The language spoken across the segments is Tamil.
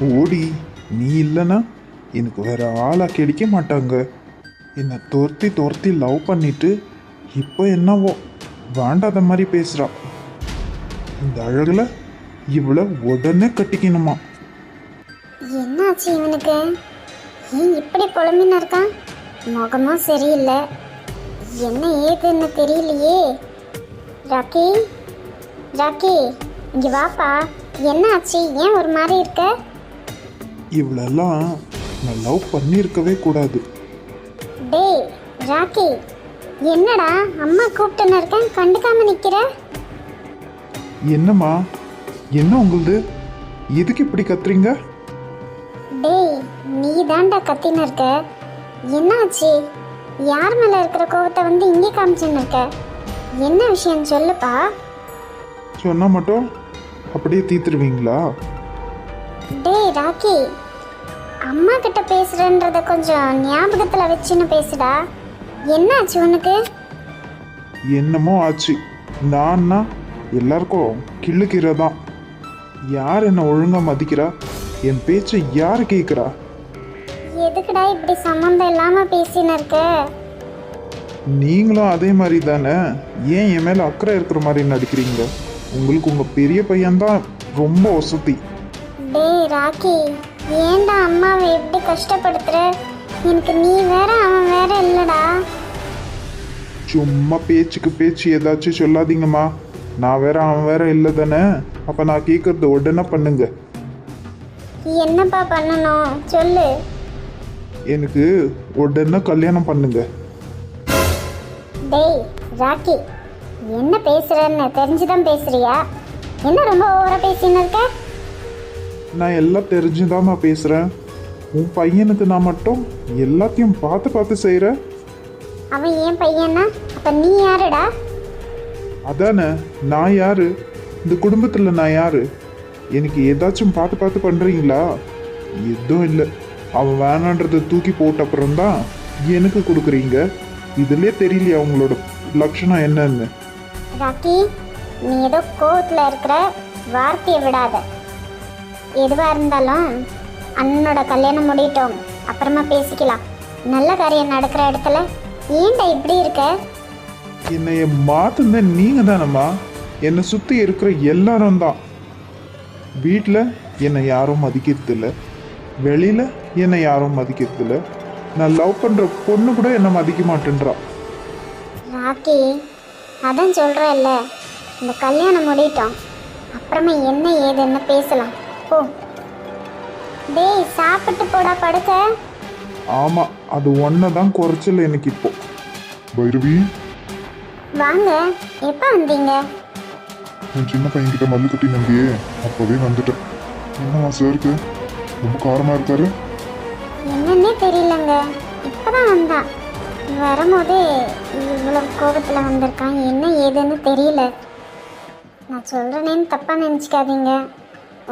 ஓடி நீ இல்லைன்னா எனக்கு வேற ஆளாக கிடைக்க மாட்டாங்க. என்னை துரத்தி துரத்தி லவ் பண்ணிட்டு இப்போ என்னவோ? வேண்டாத மாதிரி பேசுகிறா இந்த அழகில் இவளை உடனே கட்டிக்கணுமா? என்னாச்சு இவனுக்கு? ஏன் இப்படி புலம்பின்னு இருக்கான்? முகமும் சரியில்லை. என்ன ஏதுன்னு தெரியலையே. ராக்கி ராக்கி இங்கே வாப்பா. என்னாச்சு? ஏன் ஒரு மாதிரி இருக்க? இவளெல்லாம் நான் லவ் பண்ணியிருக்கவே கூடாது. டேய் ராக்கி என்னடா அம்மா கூப்பிட்டுன்னு இருக்கேன் கண்டுக்காம நிக்கிற? என்னம்மா என்ன உங்களுது? எதுக்கு இப்படி கத்துறீங்க? டேய் நீ தாண்டா கத்தின்னு இருக்க. என்னாச்சு? யார் மேல இருக்கிற கோவத்தை வந்து இங்கே காமிச்சுன்னு இருக்க? என்ன விஷயம் சொல்லுப்பா. சொன்னா மட்டும் அப்படியே தீத்துருவீங்களா? டேய் ராக்கி அம்மா கிட்ட பேசுறன்றத கொஞ்சம் ஞாபகத்துல வச்சுன்னு பேசுடா. என்னாச்சு உனக்கு? என்னமோ ஆச்சு. நான்னா எல்லாருக்கும் கிள்ளுக்கீரை தான் யார் என்ன ஒழுங்கா மதிக்கிறா? என் பேச்சை யார் கேட்குறா எதுக்குடா இப்படி சம்மந்தம் இல்லாம பேசின்னு இருக்க? நீங்களும் அதே மாதிரி தானே ஏன் என் மேலே அக்கறை இருக்கிற மாதிரி நடிக்கிறீங்க? உங்களுக்கு உங்கள் பெரிய பையன்தான் ரொம்ப வசதி. டேய் ராக்கி. ஏன்டா அம்மாவை எப்படி கஷ்டப்படுத்துற? எனக்கு நீ வேற அவன் வேற இல்லடா. சும்மா பேச்சுக்கு பேச்சு ஏதாச்சும் சொல்லாதீங்கம்மா. நான் வேற அவன் வேற இல்லை தானே. அப்போ நான் கேட்குறது உடனே பண்ணுங்க. என்னப்பா பண்ணணும்? சொல்லு. எனக்கு உடனே கல்யாணம் பண்ணுங்க. டேய் ராக்கி என்ன பேசுறன்னு தெரிஞ்சுதான் பேசுறியா? என்ன ரொம்ப ஓவரா பேசின்னு இருக்க? நான் எல்லாம் தெரிஞ்சுதாம்மா பேசுகிறேன் உன் பையனுக்கு நான் மட்டும் எல்லாத்தையும் பார்த்து பார்த்து செய்கிறேன் அவன் ஏன் பையனா அப்ப நீ யாருடா? அதானே நான் யாரு? இந்த குடும்பத்தில் நான் யாரு? எனக்கு ஏதாச்சும் பார்த்து பார்த்து பண்ணுறீங்களா எதுவும் இல்லை. அவன் வேணான்றதை தூக்கி போட்ட அப்புறம்தான் எனக்கு கொடுக்குறீங்க. இதுலயே தெரியலையா அவங்களோட லட்சணம் என்னன்னு? ராக்கி நீ ஏதோ கோவத்துல இருக்கிற வார்த்தையை விடாத. எதுவா இருந்தாலும் அண்ணனோட கல்யாணம் முடியட்டும். அப்புறமா பேசிக்கலாம். நல்ல காரியம் நடக்கிற இடத்துல ஏன்டா இப்படி இருக்க? என்னைய மாத்துன நீங்க தானம்மா? என்னை சுற்றி இருக்கிற எல்லாரும் தான். வீட்டில் என்னை யாரும் மதிக்கிறதில்ல. வெளியில் என்னை யாரும் மதிக்கிறதில்ல. நான் லவ் பண்ணுற பொண்ணு கூட என்னை மதிக்க மாட்டேன்றா. ராக்கி அதான் சொல்கிறல்ல இந்த கல்யாணம் முடியட்டும். அப்புறமா என்ன ஏதுன்னு பேசலாம். போ. டேய் சாப்பிட்டு போடா படுக்க. ஆமாம் அது ஒன்றை தான் குறைச்சல் எனக்கு இப்போ. பைரவி? வாங்க எப்போ வந்தீங்க? என் சின்ன பையன்கிட்ட மல்லு கட்டி நம்பியே அப்போவே வந்துட்டேன். என்னவா சாருக்கு? ரொம்ப காரமாக இருக்காரு? என்னன்னே தெரியலங்க. இப்பதான் வந்தான். வரும்போது இவ்வளோ கோபத்தில் வந்திருக்கான். என்ன ஏதுன்னு தெரியல. நான் சொல்கிறேனேன்னு தப்பாக நினச்சிக்காதீங்க.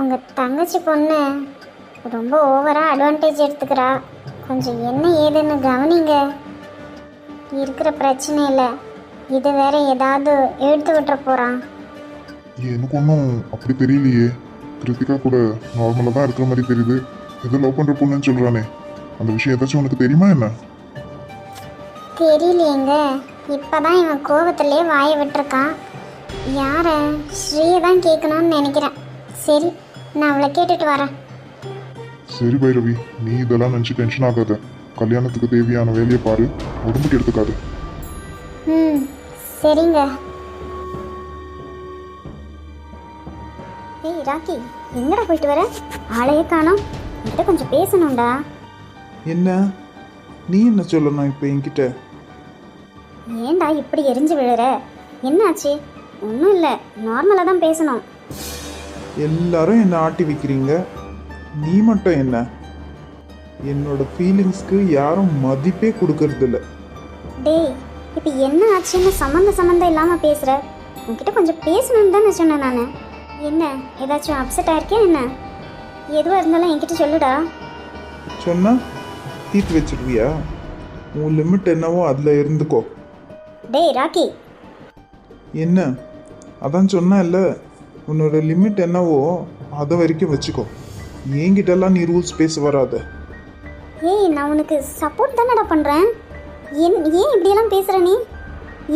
உங்கள் தங்கச்சி பொண்ணு ரொம்ப ஓவராக அட்வான்டேஜ் எடுத்துக்கிறா. கொஞ்சம் என்ன ஏதுன்னு கவனிங்க. இருக்கிற பிரச்சனையில் இது வேற ஏதாவது எடுத்து விட்டுற போகிறான் எனக்கு ஒன்றும் அப்படி தெரியலையே. கிருத்திகா கூட நார்மலாக தான் இருக்கிற மாதிரி தெரியுது. ஏதோ லவ் பண்ணுற பொண்ணுன்னு சொல்கிறானே அந்த விஷயம் ஏதாச்சும் உனக்கு தெரியுமா என்ன? தெரியலையேங்க. இப்பதான் இவன் கோபத்திலே வாயை விட்டுருக்கான். யார ஸ்ரீயை தான் கேட்கணும்னு நினைக்கிறேன். சரி நான் அவளை கேட்டுட்டு வரேன். சரி பைரவி நீ இதெல்லாம் நினச்சி டென்ஷன் ஆகாத. கல்யாணத்துக்கு தேவையான வேலையை பாரு உடம்புக்கு எடுத்துக்காது. ம் சரிங்க. ஏய் ராக்கி எங்கடா போயிட்டு வர? ஆளையே காணோம். என்கிட்ட கொஞ்சம் பேசணும்டா. என்ன? நீ என்ன சொல்லணும் இப்போ என்கிட்ட? ஏன்டா இப்படி எரிஞ்சு விழுற? என்னாச்சு? ஒன்றும் இல்லை. நார்மலாக தான் பேசணும். எல்லாரும் என்னை ஆட்டி வைக்கிறீங்க? நீ மட்டும் என்ன? என்னோட ஃபீலிங்ஸ்க்கு யாரும் மதிப்பே கொடுக்கறதில்ல. டேய் இப்போ என்ன ஆச்சுன்னு சம்மந்த சம்மந்தம் இல்லாமல் பேசுகிற உன்கிட்ட கொஞ்சம் பேசணும்னு தானே சொன்னேன் நான். என்ன ஏதாச்சும் அப்செட் ஆயிருக்கியா என்ன? எதுவாக இருந்தாலும் என்கிட்ட சொல்லுடா. சொன்னா தீர்த்து வச்சிருவியா? உன் லிமிட் என்னவோ அதில் இருந்துக்கோ. டேய் ராக்கி. என்ன? அதான் சொன்னேன்ல உன்னோட லிமிட் என்னவோ அதை வரைக்கும் வச்சுக்கோ. என்கிட்டலாம் நீ ரூல்ஸ் பேச வராத. ஏய் நான் உனக்கு சப்போர்ட் தானடா பண்ணுறேன் என் ஏன் இப்படியெல்லாம் பேசுகிற நீ?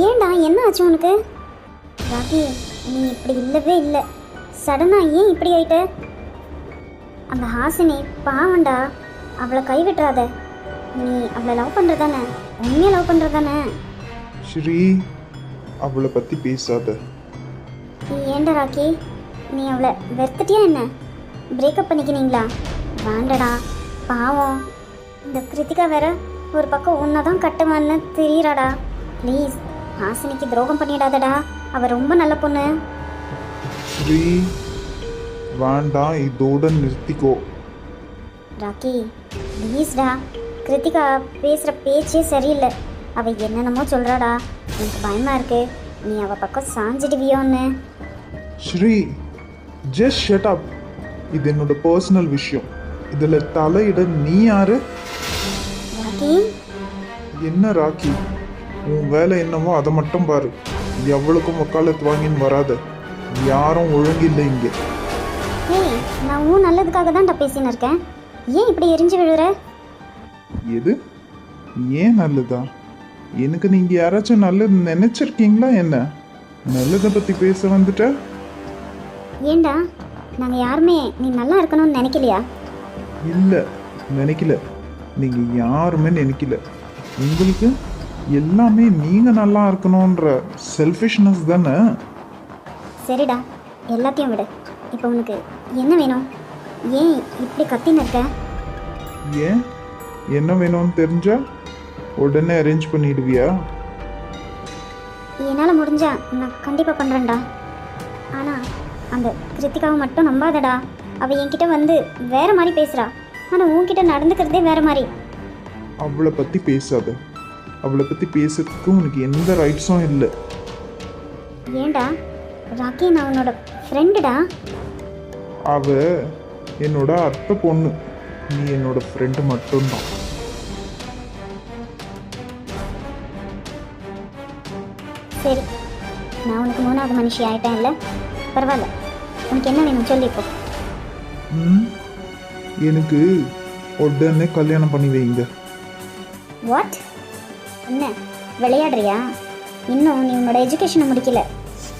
ஏன்டா என்ன ஆச்சு உனக்கு? ராகி நீ இப்படி இல்லவே இல்லை. சடனாக ஏன் இப்படி ஆயிட்ட? அந்த ஹாசினி பாவண்டா அவளை கைவிட்டுறாத. நீ அவளை லவ் பண்ணுறதானே உண்மையாக லவ் பண்ணுறதானே ஸ்ரீ அவளை பற்றி பேசாத. ஏன்டா ராக்கி? நீ அவளை வெறுத்துட்டியா என்ன? பிரேக்கப் பண்ணிக்கினீங்களா? வேண்டடா பாவம். இந்த கிருத்திகா வேற ஒரு பக்கம் உன்னை தான் கட்டுவான்னு தெரியுறாடா. ப்ளீஸ் ஹாசினிக்கு துரோகம் பண்ணிடாதடா. அவ ரொம்ப நல்ல பொண்ணு. வேண்டாம் இதோட நிறுத்திக்கோ. ராக்கி ப்ளீஸ்டா கிருத்திகா பேசுகிற பேச்சே சரியில்லை. அவ என்னென்னமோ சொல்கிறாடா எனக்கு பயமாக இருக்கு. நீ அவ பக்கம் சாஞ்சிடுவியோன்னு. ஸ்ரீ ஜஸ்ட் ஷட் அப் இது என்னோட பர்சனல் விஷயம். இதில் தலையிட நீ யாரு? என்ன ராக்கி உன் வேலை என்னவோ அதை மட்டும் பாரு. எவ்வளவுக்கும் வக்காலத்து வாங்கின்னு வராத. யாரும் ஒழுங்கில்லை இங்கே. ஏய் நான் உன் நல்லதுக்காக தான்டா பேசின்னு இருக்கேன். ஏன் இப்படி எரிஞ்சு விழுற? எது? ஏன் நல்லதா? எனக்கு நீங்க யாராச்சும் நல்லது நினைச்சிருக்கீங்களா என்ன? நல்லதை பத்தி பேச வந்துட்ட? ஏண்டா? நாங்கள் யாருமே நீ நல்லா இருக்கணும்னு நினைக்கலையா? இல்ல நினைக்கல. நீங்க யாருமே நினைக்கல. உங்களுக்கு எல்லாமே நீங்க நல்லா இருக்கணும்ன்ற செல்ஃபிஷ்னஸ் தானே? சரிடா எல்லாத்தையும் விடு. இப்போ உனக்கு என்ன வேணும்? ஏன் இப்படி கத்தின்னு இருக்க? ஏன்? என்ன வேணும்னு தெரிஞ்சா? உடனே அரேஞ்ச் பண்ணிடுவியா? என்னால் முடிஞ்சா நான் கண்டிப்பாக பண்ணுறேன்டா ஆனால் அந்த கிருத்திகாவை மட்டும் நம்பாதடா. அவள் என்கிட்ட வந்து வேற மாதிரி பேசுகிறா ஆனால் உன்கிட்ட நடந்துக்கிறதே வேற மாதிரி. அவளை பத்தி பேசாத. அவளை பத்தி பேசுறதுக்கு உனக்கு எந்த ரைட்ஸும் இல்லை. ஏன்டா ராக்கி நான் உன்னோட ஃப்ரெண்டுடா அவ என்னோட அத்தை பொண்ணு. நீ என்னோட ஃப்ரெண்டு மட்டும்தான். சரி. நான் உனக்கு மூணாவது மனுஷி ஆயிட்டேன் இல்லை பரவாயில்ல. உனக்கு என்ன வேணும் சொல்லி இப்போ. ம்? எனக்கு உடனே கல்யாணம் பண்ணி வைங்க. வாட் என்ன? விளையாடுறியா? இன்னும் நீ உன்னோட எஜுகேஷனை முடிக்கல.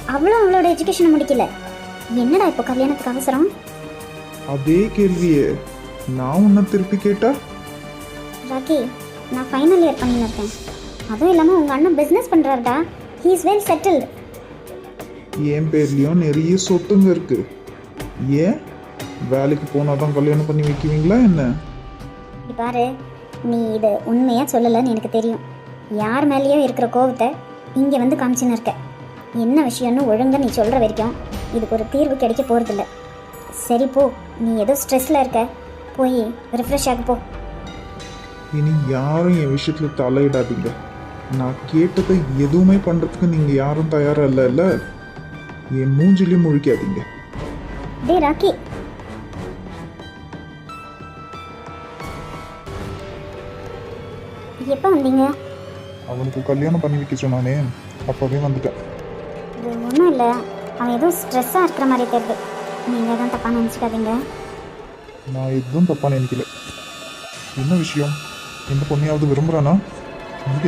அவளும் அவளோட எஜுகேஷனை முடிக்கல. என்னடா இப்போ கல்யாணத்துக்கு அவசரம்? அதே கேள்வியே. நான் உன்னை திருப்பி கேட்டா? ராக்கி நான் ஃபைனல் இயர் பண்ணின்னு இருக்கேன். அதுவும் இல்லாமல் உங்கள் அண்ணன் பிஸ்னஸ் பண்ணுறாருடா ஹீ இஸ் வெல் செட்டில்டு என் பேர்லயும் நிறைய சொத்துங்க இருக்கு. ஏன்? வேலைக்கு போனாதான் கல்யாணம் பண்ணி வைக்குவீங்களா என்ன? பாரு நீ இது உண்மையாக சொல்லலைன்னு எனக்கு தெரியும். யார் மேலேயோ இருக்கிற கோவத்தை இங்கே வந்து காமிச்சுன்னு இருக்க. என்ன விஷயம்னு ஒழுங்கா நீ சொல்கிற வரைக்கும் இதுக்கு ஒரு தீர்வு கிடைக்க போகிறதில்ல சரி போ. நீ ஏதோ ஸ்ட்ரெஸ்ஸில் இருக்க. போய் ரிஃப்ரெஷ் ஆக போ. இனி யாரும் என் விஷயத்துல தலையிடாதீங்க. நான் கேட்டதை எதுவுமே பண்றதுக்கு நீங்க யாரும் தயாரா இல்லைல்ல என் மூஞ்சிலையும் முழிக்காதீங்க. டே ராக்கி. எப்போ வந்தீங்க? அவனுக்கு கல்யாணம் பண்ணி வைக்க சொன்னானே அப்பவே வந்துட்டேன். இது ஒன்றும் இல்லை. அவன் ஏதோ ஸ்ட்ரெஸ்ஸாக இருக்கிற மாதிரி தெரியுது. நீங்கள் தான் தப்பாக நினச்சிக்காதீங்க. நான் எதுவும் தப்பா நினைக்கல. என்ன விஷயம்? எந்த பொண்ணையாவது விரும்புறானா?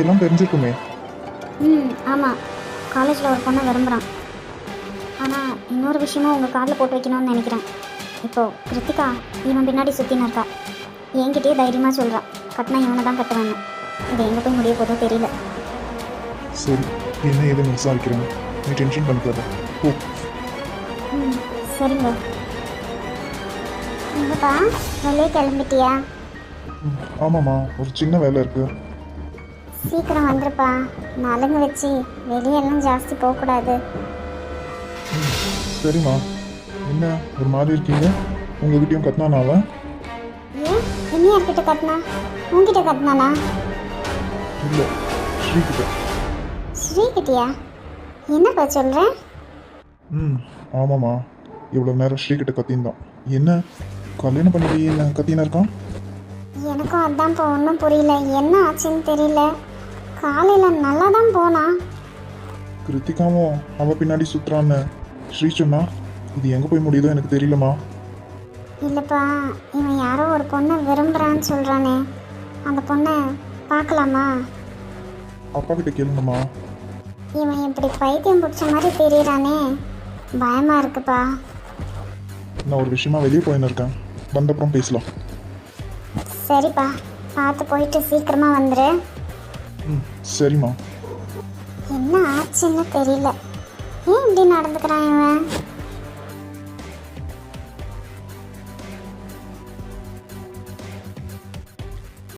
எல்லாம் தெரிஞ்சிருக்குமே ம் ஆமாம் காலேஜில் ஒரு பொண்ணை விரும்புகிறான் ஆனால் இன்னொரு விஷயமும் உங்கள் காதில் போட்டு வைக்கணும்னு நினைக்கிறேன். இப்போது கிருத்திகா இவன் பின்னாடி சுற்றின்னு இருக்கா. என்கிட்டயே தைரியமாக சொல்கிறான் கட்டினா இவனை தான் கட்டுவேன்னு. இது எங்கே போய் முடிய போதோ தெரியல. சரி என்ன ஏதுன்னு விசாரிக்கிறேன். நீ டென்ஷன் பண்ணிக்காத. ஓ ம் சரிங்க. எங்கப்பா வெளியே கிளம்பிட்டியா? ஆமாம்மா. ஒரு சின்ன வேலை இருக்கு. சீக்கிரம் வந்துருப்பா. நலங்கு வச்சு வெளியெல்லாம் ஜாஸ்தி போகக்கூடாது. சரிம்மா. என்ன ஒரு மாதிரி இருக்கீங்க? உங்ககிட்டயும் கத்தினானா அவன் ஏன்? என்ன யார்கிட்ட கட்டினா உன்கிட்ட கட்டினானா இல்லை ஸ்ரீகிட்ட. ஸ்ரீகிட்டியா? என்னப்பா சொல்கிற ம் ஆமாம்மா. இவ்வளோ நேரம் ஸ்ரீகிட்ட கத்தின்தான் என்ன? கல்யாணம் பண்ணி என்ன கத்தினா இருக்கான்? எனக்கும் அதான் இப்போ ஒன்றும் புரியல. என்ன ஆச்சுன்னு தெரியல. காலையில் நல்லா தான் போனா. கிருத்திகாவும் அவ பின்னாடி சுத்துறான்னு. ஸ்ரீ சொன்னா இது எங்கே போய் முடியுதோ எனக்கு தெரியலம்மா. இல்லைப்பா இவன் யாரோ ஒரு பொண்ணை விரும்புகிறான்னு சொல்கிறானே அந்த பொண்ணை பார்க்கலாமா? அப்பா கிட்ட கேளுங்கம்மா. இவன் இப்படி பைத்தியம் பிடிச்ச மாதிரி தெரியறானே. பயமாக இருக்குப்பா. நான் ஒரு விஷயமா வெளியே போயின்னு இருக்கேன். வந்தப்புறம் பேசலாம். சரிப்பா பார்த்து போயிட்டு சீக்கிரமாக வந்துரு. ம் சரிம்மா. என்ன ஆச்சுன்னு தெரியல. ஏன் இப்படி நடந்துக்கிறான் இவன்?